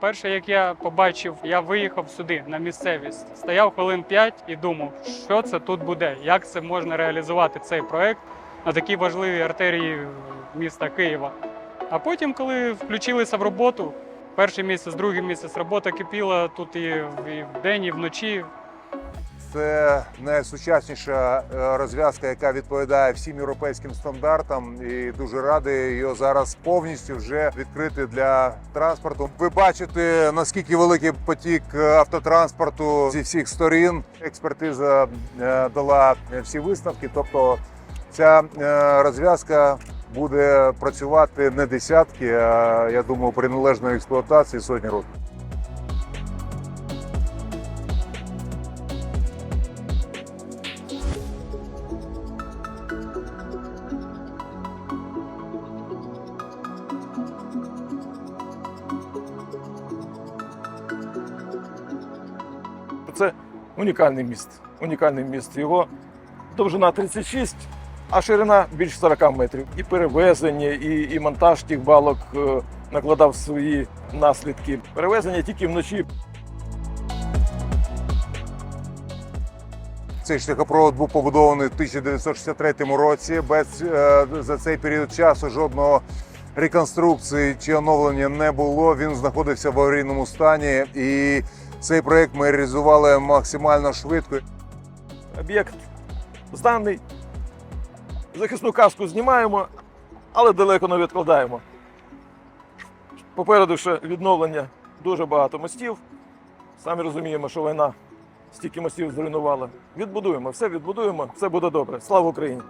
Перше, як я побачив, я виїхав сюди на місцевість. Стояв хвилин 5 і думав, що це тут буде, як це можна реалізувати цей проект на такій важливій артерії міста Києва. А потім, коли включилися в роботу, перший місяць, другий місяць робота кипіла тут і, в- і вдень, і вночі. Це найсучасніша е, розв'язка, яка відповідає всім європейським стандартам, і дуже радий його зараз повністю вже відкрити для транспорту. Ви бачите наскільки великий потік е, автотранспорту зі всіх сторін. Експертиза е, дала всі висновки. Тобто, ця розв'язка буде працювати не десятки, а я думаю, при належної експлуатації сотні років. Це унікальний міст. Унікальний міст. Його довжина 36, а ширина більше 40 метрів. І перевезення, і, і монтаж тих балок е, накладав свої наслідки. Перевезення тільки вночі. Цей шляхопровод був побудований в 1963 році. Без е, за цей період часу жодного реконструкції чи оновлення не було. Він знаходився в аварійному стані, і цей проект ми реалізували максимально швидко. Об'єкт зданий. Захисну каску знімаємо, але далеко не відкладаємо. Попереду ще відновлення дуже багато мостів. Самі розуміємо, що війна стільки мостів зруйнувала. Відбудуємо, все відбудуємо, все буде добре. Слава Україні!